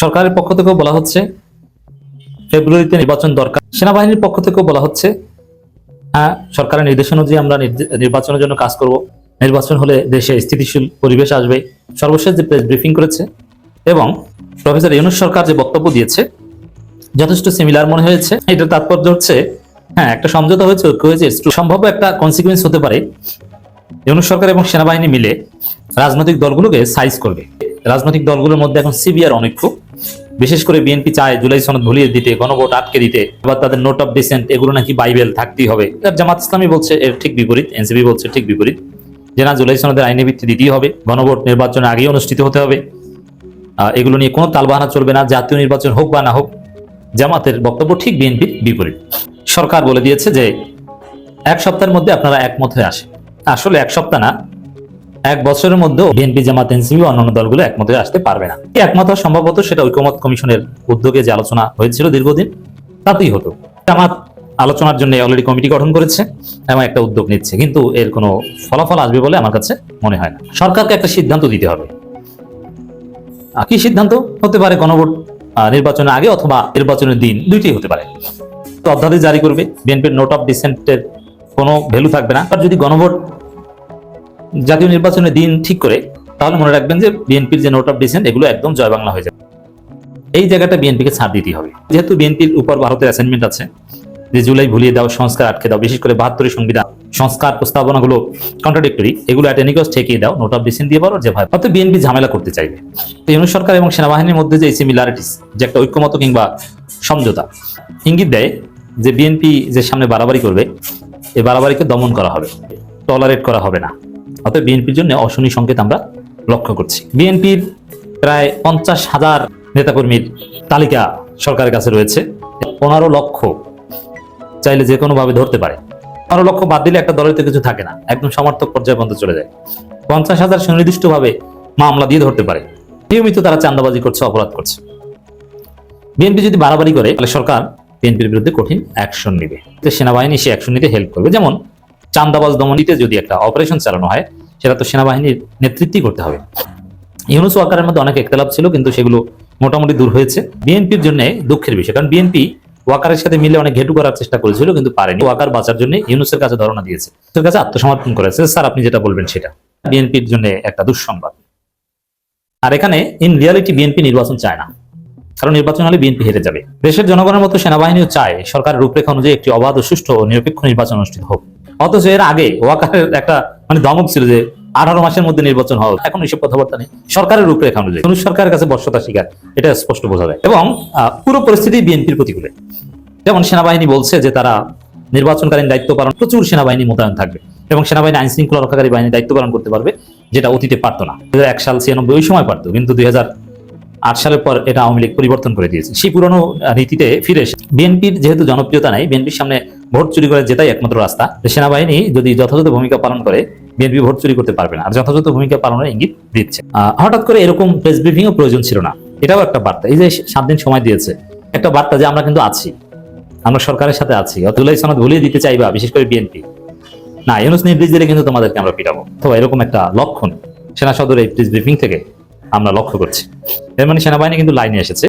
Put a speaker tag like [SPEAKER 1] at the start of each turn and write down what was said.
[SPEAKER 1] সরকারের পক্ষ থেকেও বলা হচ্ছে ফেব্রুয়ারিতে নির্বাচন দরকার। সেনাবাহিনীর পক্ষ থেকেও বলা হচ্ছে হ্যাঁ সরকারের নির্দেশ অনুযায়ী আমরা নির্বাচনের জন্য কাজ করব। নির্বাচন হলে দেশে স্থিতিশীল পরিবেশ আসবে। সর্বশেষ যে প্রেস ব্রিফিং করেছে এবং প্রফেসর ইউনুস সরকার যে বক্তব্য দিয়েছে, যথেষ্ট সিমিলার মনে হয়েছে। এটার তাৎপর্য হচ্ছে হ্যাঁ একটা সমঝোতা হয়েছে, ঐক্য হয়েছে সম্ভব একটা কনসিকুয়েন্স হতে পারে। ইউনুস সরকার এবং সেনাবাহিনী মিলে রাজনৈতিক দলগুলোকে সাইজ করবে। রাজনৈতিক দলগুলোর মধ্যে এখন সিবিআর অনৈক্য। বিশেষ করে বিএনপি চায় জুলাই সনদ ভুলিয়ে দিতে, গণভোট আটকে দিতে, আবার তাদের নোট অফ ডিসেন্ট এগুলো নাকি বাইবেল থাকতেই হবে। জামাত ইসলামী বলছে এর ঠিক বিপরীত, এনসিপি বলছে ঠিক বিপরীত, যে না জুলাই সনদের আইনি ভিত্তি দিতেই হবে, গণভোট নির্বাচনের আগেই অনুষ্ঠিত হতে হবে। এগুলো নিয়ে কোনো তালবাহানা চলবে না, জাতীয় নির্বাচন হোক বা না হোক, জামাতের বক্তব্য ঠিক বিএনপির বিপরীত। সরকার বলে দিয়েছে যে এক সপ্তাহের মধ্যে আপনারা একমত হয়ে আসে আসলে এক সপ্তাহ না এক বছরের মধ্যেও বিএনপি, জামাত, এনসিপি অন্যান্য দলগুলো একমতে আসতে পারবে না। কি একমত সম্ভবত সেটা ঐকমত কমিশনের উদ্যোগে যে আলোচনা হয়েছিল দীর্ঘদিন, তাতেই হতো। জামাত আলোচনার জন্য অলরেডি কমিটি গঠন করেছে এবং একটা উদ্যোগ নিচ্ছে, কিন্তু এর কোনো ফলাফল আসবে বলে আমার কাছে মনে হয় না। সরকারকে একটা সিদ্ধান্ত দিতে হবে। কি সিদ্ধান্ত? হতে পারে গণভোট নির্বাচনের আগে অথবা নির্বাচনের দিন, দুইটাই হতে পারে। তো অধ্যাদেশ জারি করবে। বিএনপির নোট অফ ডিসেন্টের কোনো ভ্যালু থাকবে না। আর যদি গণভোট জাতীয় নির্বাচনের দিন ঠিক করে, তাহলে মনে রাখবেন যে বিএনপির যে নোট অফ ডিসেন্ট এগুলো একদম জয় বাংলা হয়ে যাবে। এই জায়গাটা বিএনপিকে ছাড় দিতেই হবে। যেহেতু বিএনপির উপর ভারতের অ্যাসাইনমেন্ট আছে, যে জুলাই ভুলিয়ে দাও সংস্কার আটকে দাও, বিশেষ করে বাহাত্তরের সংবিধান, সংস্কার প্রস্তাবনাগুলো কন্ট্রাডিক্টরি এগুলো অ্যাটেনিকস ঠেকিয়ে দাও নোট অফ ডিসেন্ট দিয়ে পারো, যে ভাই অর্থাৎ বিএনপি ঝামেলা করতে চাইবে। তো সরকার এবং সেনাবাহিনীর মধ্যে যে সিমিলারিটিস যে একটা ঐক্যমত কিংবা সমঝোতা, ইঙ্গিত দেয় যে বিএনপি যে সামনে বাড়াবাড়ি করবে এই বাড়াবাড়িকে দমন করা হবে টলারেট করা হবে না। অর্থাৎ বিএনপির জন্য অশনি সংকেত আমরা লক্ষ্য করছি। বিএনপির প্রায় পঞ্চাশ হাজার নেতাকর্মীর তালিকা সরকারের কাছে রয়েছে। পনেরো লক্ষ চাইলে যে কোনো ভাবে ধরতে পারে। পনেরো লক্ষ বাদ দিলে একটা দলের তো কিছু থাকে না। একদম সমর্থক পর্যায়ে পর্যন্ত চলে যায়। পঞ্চাশ হাজার সুনির্দিষ্ট ভাবে মামলা দিয়ে ধরতে পারে। নিয়মিত তারা চান্দাবাজি করছে, অপরাধ করছে। বিএনপি যদি বাড়াবাড়ি করে, তাহলে সরকার বিএনপির বিরুদ্ধে কঠিন অ্যাকশন নেবে। সেনাবাহিনী সে অ্যাকশন নিতে হেল্প করবে। যেমন চান্দাবাজ দমনীতে যদি একটা অপারেশন চালানো হয়, সেটা তো সেনাবাহিনীর নেতৃত্বই করতে হবে। ইউনুস ওয়াকারের মধ্যে অনেক একতলাপ ছিল, কিন্তু সেগুলো মোটামুটি দূর হয়েছে। বিএনপির জন্য দুঃখের বিষয়, কারণ বিএনপি ওয়াকারের সাথে মিলে অনেক ঘেটু করার চেষ্টা করেছিল, কিন্তু পারেনি। ওয়াকার বাঁচার জন্য ইউনুসের কাছে ধারণা দিয়েছে। ইউনুসের কাছে আত্মসমর্পণ করেছে। স্যার, আপনি যেটা বলবেন সেটা। বিএনপির জন্য একটা দুঃসংবাদ। আর এখানে ইন রিয়ালিটি বিএনপি নির্বাচন চায় না। কারণ নির্বাচন হলে বিএনপি হেরে যাবে। দেশের জনগণের মতো সেনাবাহিনীও চায়, সরকারের রূপরেখা অনুযায়ী একটি অবাধ ও সুষ্ঠু ও নিরপেক্ষ নির্বাচন অনুষ্ঠিত হোক। অথচ এর আগে ওয়াকারের একটা মানে দমক ছিল যে আঠারো মাসের মধ্যে নির্বাচন হবে। এখন এইসব কথাবার্তা নেই। সরকারের রূপরেখা অনুযায়ী। কোন সরকারের কাছে বর্ষতা স্বীকার এটা স্পষ্ট বোঝা যায়। এবং পুরো পরিস্থিতি বিএনপির প্রতিকূলে। যেমন সেনাবাহিনী বলছে যে তারা নির্বাচনকালীন দায়িত্ব পালন প্রচুর সেনাবাহিনী মোতায়েন থাকবে। এবং সেনাবাহিনী আইন শৃঙ্খলা রক্ষাকারী বাহিনী দায়িত্ব পালন করতে পারবে, যেটা অতীতে পারতো না। দু এক সাল ছিয়ানব্বই ওই সময় পারতো, কিন্তু দুই আট সালের পর এটা আওয়ামী লীগ পরিবর্তন করে দিয়েছে। সেই পুরনো নীতিতে ফিরে এসে বিএনপির যেহেতু জনপ্রিয়তা নাই, বিএনপির সামনে ভোট চুরি করে যেটাই একমাত্র রাস্তা সেনাবাহিনী যদি যথাযথ ভূমিকা পালন করে, বিএনপি ভোট চুরি করতে পারবে না। আর যথাযথ ভূমিকা পালনের ইঙ্গিত দিচ্ছে। হঠাৎ করে এরকম প্রেস ব্রিফিং ও প্রয়োজন ছিল না। এটাও একটা বার্তা। এই যে সাত দিন সময় দিয়েছে, একটা বার্তা যে আমরা কিন্তু আছি। আমরা সরকারের সাথে আছি। অতুলাই সনদ ভুলিয়ে দিতে চাইবা, বিশেষ করে বিএনপি। না, ইউনুস নির্দেশ দিলে কিন্তু তোমাদেরকে আমরা পিটাবো। অথবা এরকম একটা লক্ষণ সেনা সদর এই প্রেস ব্রিফিং থেকে আমরা লক্ষ্য করছি। এর মানে সেনাবাহিনী কিন্তু লাইনে এসেছে।